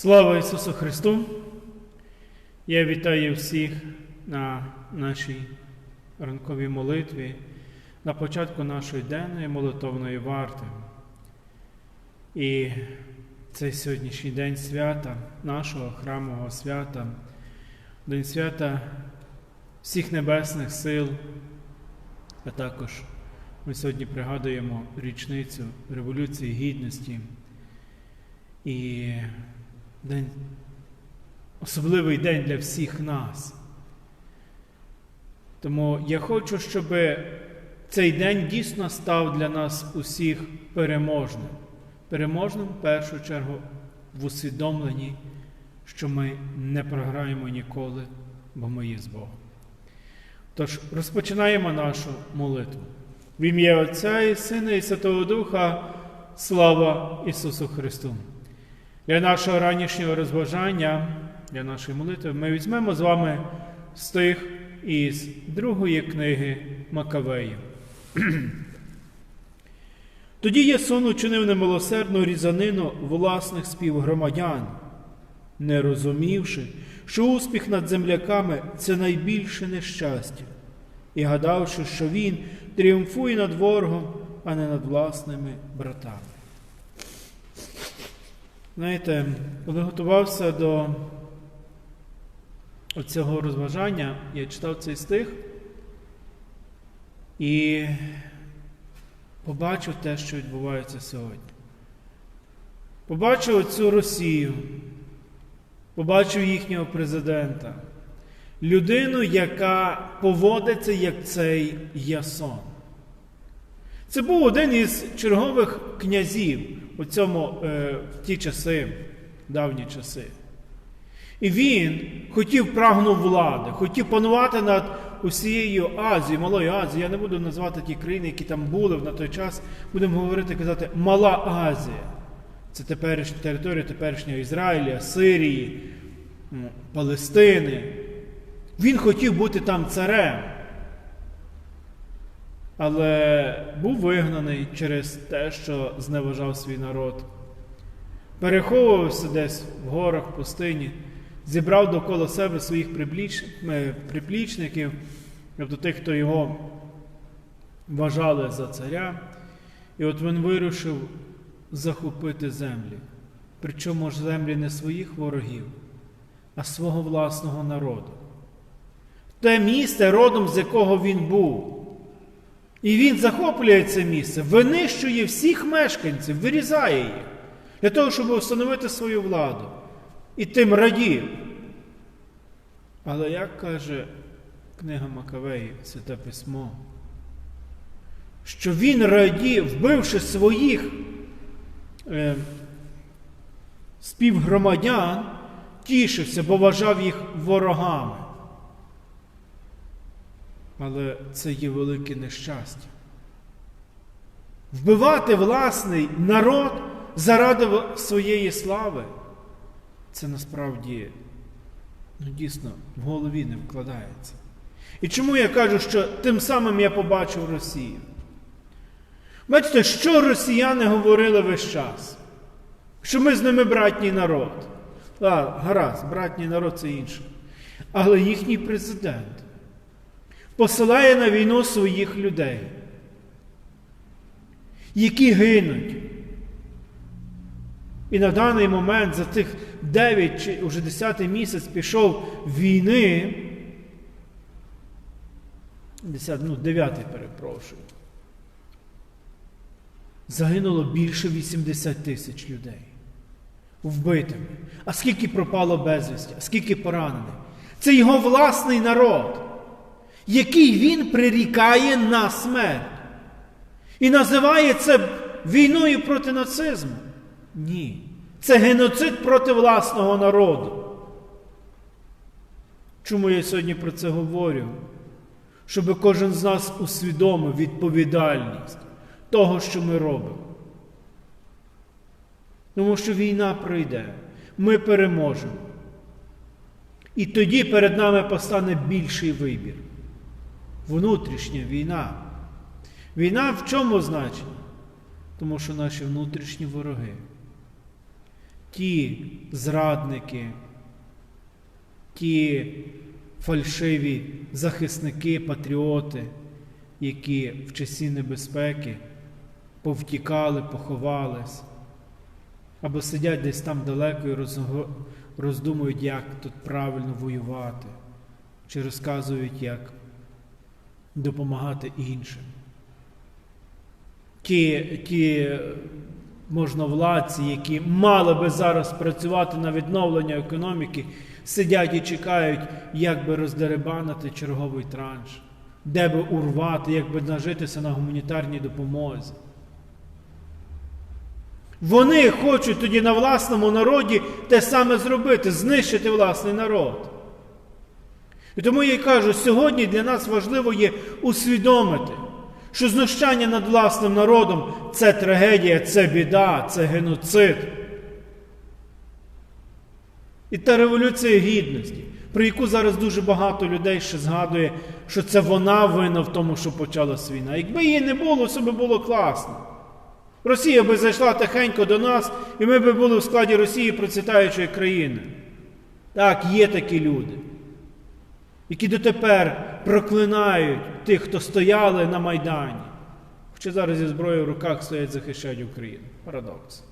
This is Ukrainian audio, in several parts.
Слава Ісусу Христу! Я вітаю всіх на нашій ранковій молитві, на початку нашої денної молитовної варти. І цей сьогоднішній день свята, нашого храмового свята, День свята всіх небесних сил, а також ми сьогодні пригадуємо річницю Революції Гідності. І день, особливий день для всіх нас. Тому я хочу, щоб цей день дійсно став для нас усіх переможним. Переможним в першу чергу в усвідомленні, що ми не програємо ніколи, бо ми є з Богом. Тож розпочинаємо нашу молитву. В ім'я Отця і Сина і Святого Духа, слава Ісусу Христу! Для нашого ранішнього розважання, для нашої молитви, ми візьмемо з вами стих із другої книги Макавеїв. Тоді Ясон учинив немилосердну різанину власних співгромадян, не розумівши, що успіх над земляками це найбільше нещастя, і гадавши, що він тріумфує над ворогом, а не над власними братами. Знаєте, коли готувався до цього розважання, я читав цей стих і побачив те, що відбувається сьогодні. Побачив цю Росію, побачив їхнього президента, людину, яка поводиться як цей Ясон. Це був один із чергових князів у цьому, е, в ті часи, давні часи. І він хотів прагнув влади, хотів панувати над усією Азією, Малою Азією. Я не буду назвати ті країни, які там були на той час. Будемо говорити казати Мала Азія. Це теперішня територія теперішнього Ізраїля, Сирії, Палестини. Він хотів бути там царем. Але був вигнаний через те, що зневажав свій народ. Переховувався десь в горах, в пустині, зібрав довкола себе своїх приплічників, тобто тих, хто його вважали за царя. І от він вирушив захопити землі. Причому ж землі не своїх ворогів, а свого власного народу. Те місце, родом з якого він був. І він захоплює це місце, винищує всіх мешканців, вирізає їх для того, щоб встановити свою владу. І тим радів. Але як каже книга Макавеї, Святе Письмо, що він радів, вбивши своїх е, співгромадян, тішився, бо вважав їх ворогами. Але це є велике нещастя. Вбивати власний народ заради своєї слави, це насправді ну, дійсно в голові не вкладається. І чому я кажу, що тим самим я побачив Росію? Бачите, що росіяни говорили весь час? Що ми з ними братній народ. А, гаразд, братній народ це інше. Але їхній президент посилає на війну своїх людей, які гинуть. І на даний момент за тих 9 чи уже 10 місяць пішов війни, 10, ну 9 перепрошую, загинуло більше 80 тисяч людей вбитими. А скільки пропало безвісті, а скільки поранених? Це його власний народ який він прирікає на смерть. І називає це війною проти нацизму. Ні. Це геноцид проти власного народу. Чому я сьогодні про це говорю? Щоб кожен з нас усвідомив відповідальність того, що ми робимо. Тому що війна пройде, ми переможемо. І тоді перед нами постане більший вибір внутрішня війна. Війна в чому значення? Тому що наші внутрішні вороги, ті зрадники, ті фальшиві захисники, патріоти, які в часі небезпеки повтікали, поховались, або сидять десь там далеко і роздумують, як тут правильно воювати, чи розказують, як допомагати іншим. Ті, ті можновладці, які мали би зараз працювати на відновлення економіки, сидять і чекають, як би роздеребанити черговий транш, де би урвати, як би нажитися на гуманітарній допомозі. Вони хочуть тоді на власному народі те саме зробити, знищити власний народ. І тому я й кажу, сьогодні для нас важливо є усвідомити, що знущання над власним народом це трагедія, це біда, це геноцид. І та революція гідності, про яку зараз дуже багато людей ще згадує, що це вона винна в тому, що почалась війна. Якби її не було, все би було класно. Росія би зайшла тихенько до нас, і ми би були в складі Росії процвітаючої країни. Так, є такі люди, які дотепер проклинають тих, хто стояли на Майдані. Хоча зараз зі зброєю в руках стоять захищають Україну. Парадокс.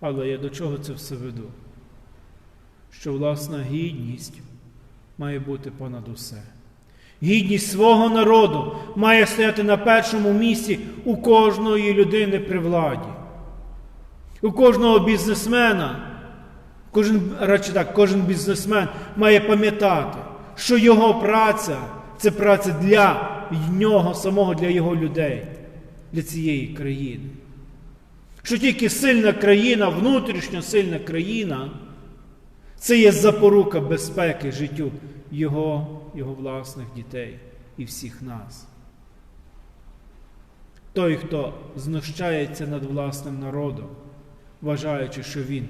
Але я до чого це все веду? Що власна гідність має бути понад усе. Гідність свого народу має стояти на першому місці у кожної людини при владі. У кожного бізнесмена, кожен, радше так, кожен бізнесмен має пам'ятати, що його праця це праця для нього самого, для його людей, для цієї країни. Що тільки сильна країна, внутрішньо сильна країна, це є запорука безпеки життю його, його власних дітей і всіх нас. Той, хто знущається над власним народом, вважаючи, що він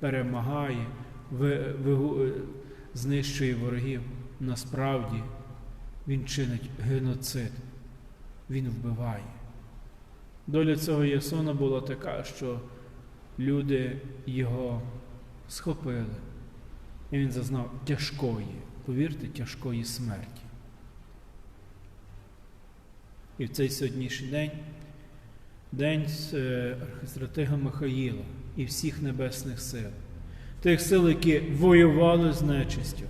перемагає, ви, ви, знищує ворогів, насправді він чинить геноцид, він вбиває. Доля цього Ясона була така, що люди його схопили, і він зазнав тяжкої, повірте, тяжкої смерті. І в цей сьогоднішній день, день е, архистратига Михаїла і всіх небесних сил, тих сил, які воювали з нечистю,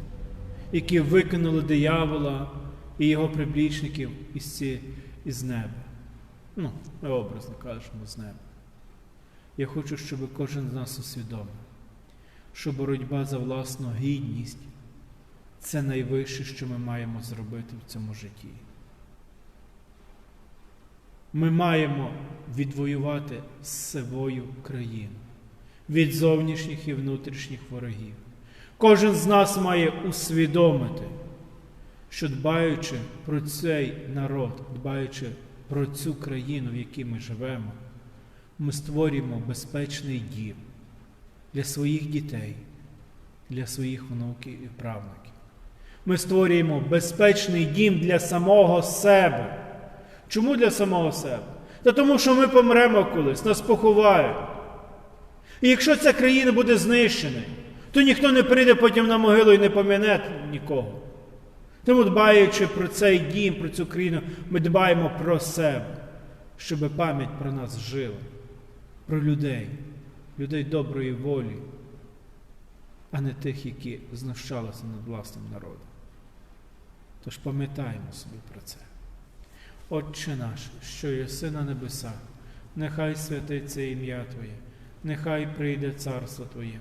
які викинули диявола і його приплічників із, ці, із неба. Ну, образно кажемо з неба. Я хочу, щоб кожен з нас усвідомив, що боротьба за власну гідність це найвище, що ми маємо зробити в цьому житті. Ми маємо відвоювати свою країну від зовнішніх і внутрішніх ворогів. Кожен з нас має усвідомити, що дбаючи про цей народ, дбаючи про цю країну, в якій ми живемо, ми створюємо безпечний дім для своїх дітей, для своїх внуків і правнуків. Ми створюємо безпечний дім для самого себе. Чому для самого себе? Та тому, що ми помремо колись, нас поховають. І якщо ця країна буде знищена, то ніхто не прийде потім на могилу і не пом'яне нікого. Тому, дбаючи про цей дім, про цю країну, ми дбаємо про себе, щоб пам'ять про нас жила, про людей, людей доброї волі, а не тих, які знущалися над власним народом. Тож пам'ятаємо собі про це. Отче наш, що єси на небесах, нехай святиться ім'я Твоє, нехай прийде царство Твоє,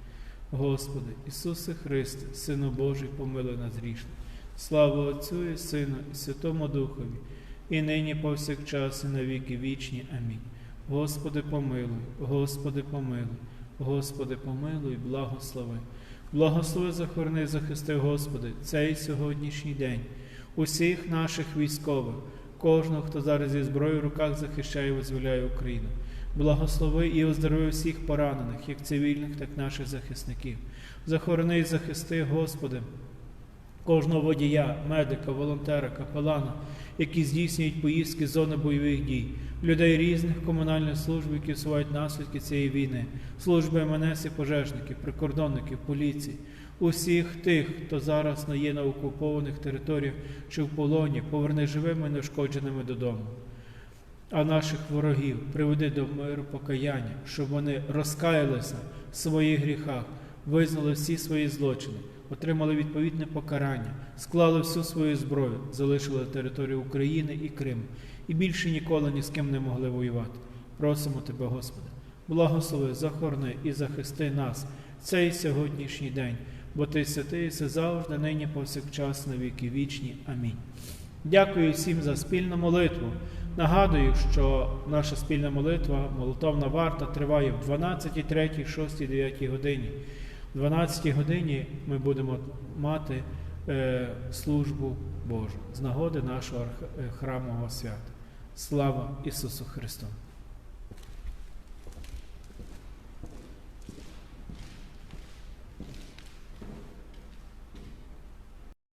Господи, Ісусе Христе, Сину Божий, помилуй нас грішних. Слава Отцю і Сину, і Святому Духові, і нині повсякчас, і на віки вічні. Амінь. Господи, помилуй, Господи, помилуй, Господи, помилуй, благослови. Благослови, захорони, захисти, Господи, цей сьогоднішній день, усіх наших військових, кожного, хто зараз зі зброєю в руках захищає і визволяє Україну. Благослови і оздорови всіх поранених, як цивільних, так і наших захисників. Захорони і захисти, Господи, кожного водія, медика, волонтера, капелана, які здійснюють поїздки з зони бойових дій, людей різних комунальних служб, які усувають наслідки цієї війни, служби МНС і пожежників, прикордонників, поліції, усіх тих, хто зараз не є на окупованих територіях чи в полоні, поверни живими і неушкодженими додому. А наших ворогів приведи до миру покаяння, щоб вони розкаялися в своїх гріхах, визнали всі свої злочини, отримали відповідне покарання, склали всю свою зброю, залишили територію України і Криму і більше ніколи ні з ким не могли воювати. Просимо Тебе, Господи, благослови, захорони і захисти нас цей сьогоднішній день, бо Ти святий, все завжди, нині повсякчас, на віки вічні. Амінь. Дякую всім за спільну молитву. Нагадую, що наша спільна молитва, молитовна варта, триває в 12, 3, 6, 9 годині. В 12 годині ми будемо мати е, службу Божу з нагоди нашого е, храмового свята. Слава Ісусу Христу!